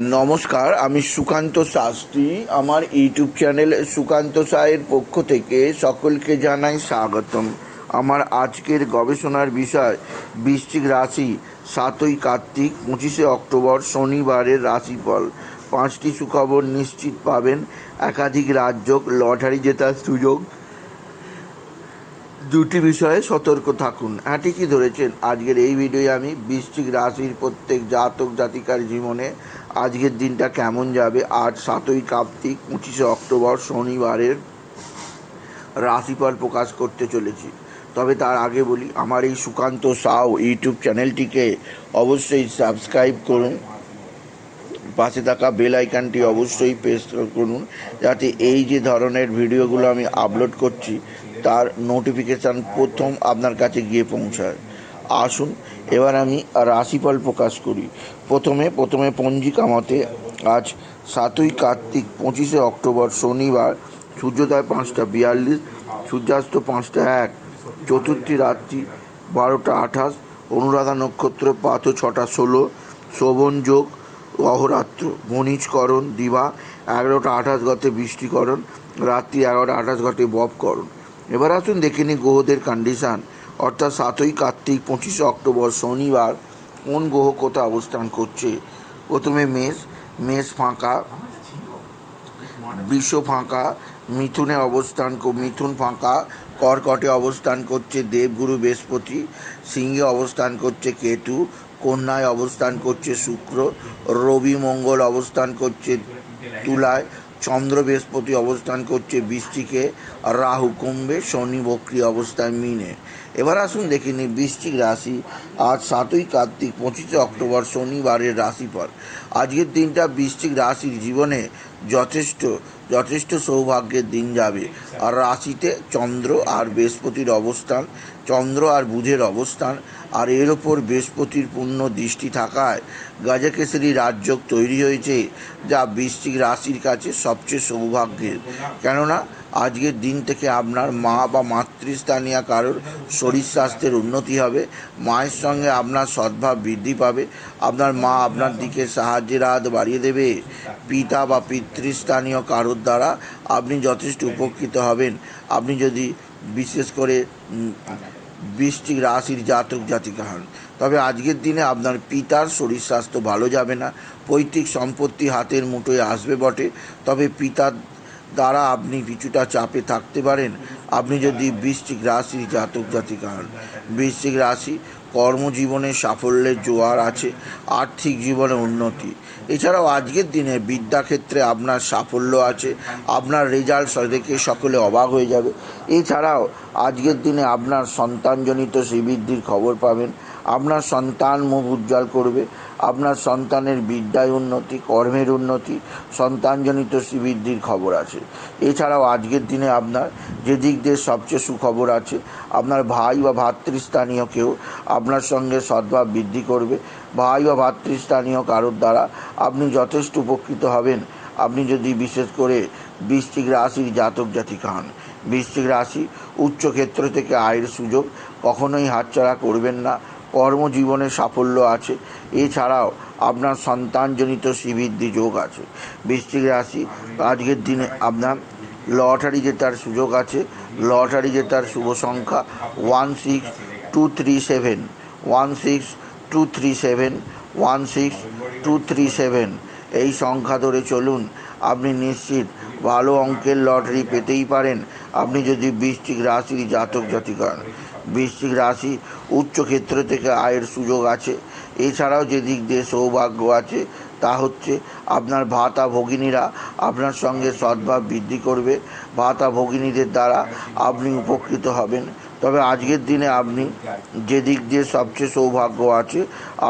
নমস্কার, আমি সুকান্ত শাস্ত্রী। আমার ইউটিউব চ্যানেল সুকান্ত সায়ের পক্ষ থেকে সকলকে জানাই স্বাগতম। আমার আজকের গবেষণার বিষয়, বৃশ্চিক রাশি, সাতই কার্তিক, পঁচিশে অক্টোবর, শনিবারের রাশিফল। পাঁচটি সুখবর নিশ্চিত পাবেন। একাধিক রাজ্য লটারি জেতার সুযোগ। দুটি বিষয়ে সতর্ক থাকুন। হ্যাঁ ঠিকই ধরেছেন? আজকের এই ভিডিওয়ে আমি বৃশ্চিক রাশির প্রত্যেক জাতক জাতিকার জীবনে আজকের দিনটা কেমন যাবে? আজ সাতই কার্তিক, পঁচিশে অক্টোবর শনিবারের রাশিফল প্রকাশ করতে চলেছি। তবে তার আগে বলি, আমার এই সুকান্ত সাউ ইউটিউব চ্যানেলটিকে অবশ্যই সাবস্ক্রাইব করুন। পাশে থাকা বেল আইকনটি অবশ্যই প্রেস করুন, যাতে এই যে ধরনের ভিডিওগুলো আমি আপলোড করছি, তার নোটিফিকেশান প্রথম আপনার কাছে গিয়ে পৌঁছায়। আসুন, এবার আমি রাশিফল প্রকাশ করি। প্রথমে প্রথমে পঞ্জিকা মতে আজ সাতই কার্তিক, পঁচিশে অক্টোবর, শনিবার, সূর্যোদয় পাঁচটা, বিয়াল্লিশ, সূর্যাস্ত পাঁচটা এক, চতুর্থী রাত্রি বারোটা আঠাশ, অনুরাধা নক্ষত্র পাত ছটা ষোলো, শোভন যোগ, অহরাত্র বণিজকরণ দিবা, এগারোটা আঠাশ গতে বৃষ্টিকরণ, রাত্রি এগারোটা আঠাশ গতে বপকরণ। এবার আসুন দেখে নিই গ্রহদের কন্ডিশান অর্থাৎ সাতই কার্তিক, পঁচিশে অক্টোবর শনিবার কোন গ্রহ কোথায় অবস্থান করছে? প্রথমে মেষ মেষ ফাঁকা, বৃষ ফাঁকা, মিথুনে অবস্থান মিথুন ফাঁকা, কর্কটে অবস্থান করছে দেবগুরু বৃহস্পতি, সিংহে অবস্থান করছে কেতু, কন্যায় অবস্থান করছে শুক্র, রবি মঙ্গল অবস্থান করছে তুলায় চন্দ্র বৃহস্পতি অবস্থান করছে বৃষ্টিকে রাহু কুম্ভে শনি বক্রি অবস্থায় মিনে। এবার আসুন দেখে নিই বৃশ্চিক রাশি। আজ সাতই কার্তিক, পঁচিশে অক্টোবর, শনিবারের রাশিফল। আজকের দিনটা বৃশ্চিক রাশির জীবনে যথেষ্ট যথেষ্ট সৌভাগ্যের দিন যাবে। আর রাশিতে চন্দ্র আর বৃহস্পতির অবস্থান চন্দ্র আর বুধের অবস্থান, আর এর ওপর বৃহস্পতির পূর্ণ দৃষ্টি থাকায় গাজাকেশরী রাজ্য তৈরি হয়েছে, যা বৃশ্চিক রাশির কাছে সবচেয়ে সৌভাগ্যের। কেননা, আজকের দিন থেকে আপনার মা বা মাতৃস্থানীয় কারোর শরীর স্বাস্থ্যের উন্নতি হবে, মায়ের সঙ্গে আপনার সদ্ভাব বৃদ্ধি পাবে, আপনার মা আপনার দিকে সাহায্যের হাত বাড়িয়ে দেবে। পিতা বা পিতৃস্থানীয় কারোর দ্বারা আপনি যথেষ্ট উপকৃত হবেন। আপনি যদি বিশেষ করে বৃশ্চিক রাশির জাতক জাতিকা হন। তবে আজকের দিনে আপনার পিতার শরীর স্বাস্থ্য ভালো যাবে না, পৈতৃক সম্পত্তি হাতের মুঠোয় আসবে বটে, তবে পিতার দ্বারা আপনি কিছুটা চাপে থাকতে পারেন। আপনি যদি বৃশ্চিক রাশির জাতক জাতিকা হন, বৃশ্চিক রাশি কর্মজীবনে সাফল্যের জোয়ার আছে, আর্থিক জীবনে উন্নতি। এছাড়াও আজকের দিনে বিদ্যাক্ষেত্রে আপনার সাফল্য আছে, আপনার রেজাল্ট দেখে সকলে অবাক হয়ে যাবে। এছাড়াও আজকের দিনে আপনার সন্তানজনিত শ্রীবৃদ্ধির খবর পাবেন। আপনার সন্তান মুখ উজ্জ্বল করবে, আপনার সন্তানের বিদ্যায় উন্নতি, কর্মের উন্নতি, সন্তানজনিত শ্রীবৃদ্ধির খবর আছে। এছাড়াও আজকের দিনে আপনার যে দিক দিয়ে সবচেয়ে সুখবর আছে, আপনার ভাই বা ভাতৃস্থানীয় কেউ আপনার সঙ্গে সদ্ভাব বৃদ্ধি করবে, ভাই বা ভাতৃস্থানীয় কারোর দ্বারা আপনি যথেষ্ট উপকৃত হবেন। আপনি যদি বিশেষ করে বৃশ্চিক রাশির জাতক জাতিকা হন, বৃশ্চিক রাশি উচ্চ ক্ষেত্র থেকে আয়ের সুযোগ কখনোই হাতছাড়া করবেন না কর্মজীবনে সাফল্য আছে। এছাড়াও আপনার সন্তানজনিত শ্রীবৃদ্ধি যোগ আছে। বৃশ্চিক রাশি, আজকের দিনে আপনার লটারি জেতার সুযোগ আছে। লটারি জেতার শুভ সংখ্যা one six two three seven. One six two three seven, one six two three seven. এই সংখ্যা ধরে চলুন, আপনি নিশ্চিত ভালো অঙ্কের লটারি পেতেই পারেন। আপনি যদি বৃশ্চিক রাশির জাতক জাতিকা। বৃশ্চিক রাশি উচ্চ ক্ষেত্র থেকে আয়ের সুযোগ আছে। এছাড়াও যে দিক দিয়ে সৌভাগ্য আছে, তা হচ্ছে আপনার ভাতা ভগিনীরা আপনার সঙ্গে সদ্ভাব বৃদ্ধি করবে। ভাতা ভগিনীদের দ্বারা আপনি উপকৃত হবেন। তবে আজকের দিনে আপনি যে দিক দিয়ে সবচেয়ে সৌভাগ্য আছে,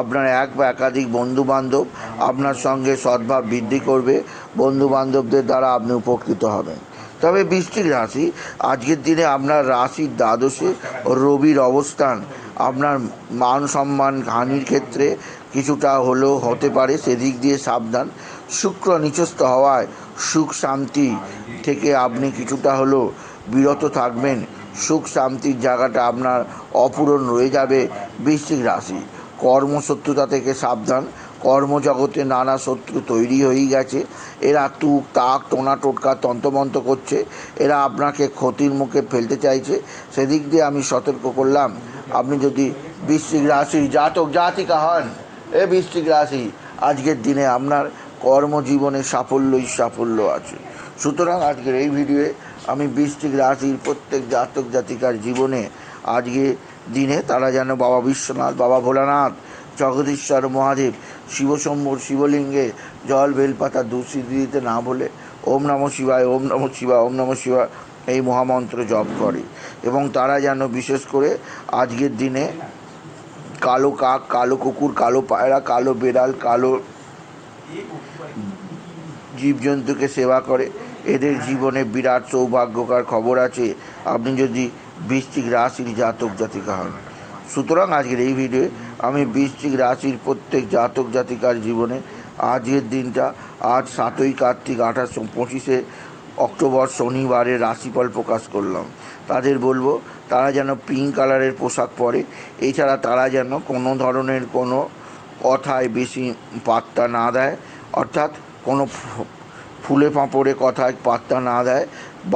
আপনার এক বা একাধিক বন্ধু বান্ধব আপনার সঙ্গে সদ্ভাব বৃদ্ধি করবে। বন্ধু বান্ধবদের দ্বারা আপনি উপকৃত হবেন। তবে বৃষ্টিক রাশি, আজকের দিনে আপনার রাশির দ্বাদশে রবির অবস্থান। আপনার মান সম্মান হানির ক্ষেত্রে কিছুটা হলেও হতে পারে, সেদিক দিয়ে সাবধান। শুক্র নিচস্থ হওয়ায় সুখ শান্তি থেকে আপনি কিছুটা হলেও বিরত থাকবেন। সুখ শান্তির জায়গাটা আপনার অপূরণ রয়ে যাবে বৃশ্চিক রাশি। কর্মশত্রুতা থেকে সাবধান কর্মজগতে নানা শত্রু তৈরি হয়েই গেছে। এরা তুক, তাক, টোনা, টোটকা তন্তমন্ত করছে। এরা আপনাকে ক্ষতির মুখে ফেলতে চাইছে। সেদিক দিয়ে আমি সতর্ক করলাম। আপনি যদি বৃশ্চিক রাশি জাতক, জাতিকা হন, এ বৃশ্চিক রাশি, আজকের দিনে আপনার কর্মজীবনে সাফল্যই সাফল্য আছে। সুতরাং আজকের এই ভিডিওয়ে আমি বৃশ্চিক রাশির প্রত্যেক জাতক, জাতিকার জীবনে আজকে দিনে তারা যেন বাবা বিশ্বনাথ, বাবা ভোলানাথ জগদীশ্বর মহাদেব শিবশম্ভুর শিবলিঙ্গে জল বেলপাতা দুঃসিদ্ধি দিতে না বলে ওম নম শিবায়, ওম নম শিবায়, ওম নম শিবায় এই মহামন্ত্র জপ করে। এবং তারা যেন বিশেষ করে আজকের দিনে কালো কাক, কালো কুকুর, কালো পায়রা, কালো বেড়াল, কালো জীবজন্তুকে সেবা করে। এদের জীবনে বিরাট সৌভাগ্যকার খবর আছে। আপনি যদি বৃশ্চিক রাশির জাতক জাতিকা হন। সুতরাং আজকের এই ভিডিওয়ে আমি বৃশ্চিক রাশির প্রত্যেক জাতক জাতিকার জীবনে আজের দিনটা, আজ সাতই কার্তিক আঠাশশো পঁচিশে অক্টোবর শনিবারের রাশিফল প্রকাশ করলাম। তাদের বলব, তারা যেন পিঙ্ক কালারের পোশাক পরে, এছাড়া তারা যেন কোনো ধরনের কোনো কথায় বেশি পাত্তা না দেয়, অর্থাৎ কোনো ফুলে পাঁপড়ে কথায় পাত্তা না দেয়,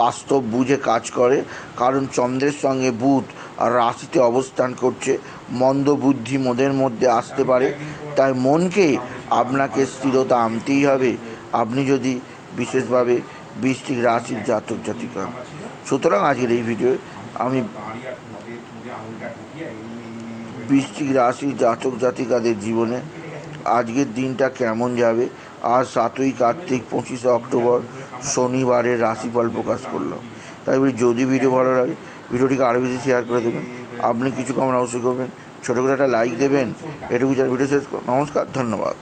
বাস্তব বুঝে কাজ করে, কারণ চন্দ্রের সঙ্গে বুধ রাশিতে অবস্থান করছে। মন্দ বুদ্ধি মোদের মধ্যে আসতে পারে। তাই মনকে আপনাকে স্থিরতা আনতেই হবে। আপনি যদি বিশেষভাবে বৃষ্টিক রাশির জাতক জাতিকা। সুতরাং আজকের এই ভিডিও আমি বৃষ্টিক রাশি জাতক জাতিকাদের জীবনে আজকের দিনটা কেমন যাবে। আজ সাতই কার্তিক, পঁচিশে অক্টোবর শনিবারের রাশিফল প্রকাশ করলাম। তাই যদি ভিডিও ভালো লাগে ভিডিওটিকে আরও বেশি শেয়ার করে দেবেন। আপনি কিছু কমেন্ট অবশ্যই করবেন। ছোটো করে একটা লাইক দেবেন। এটুকু যার ভিডিও শেষ নমস্কার, ধন্যবাদ।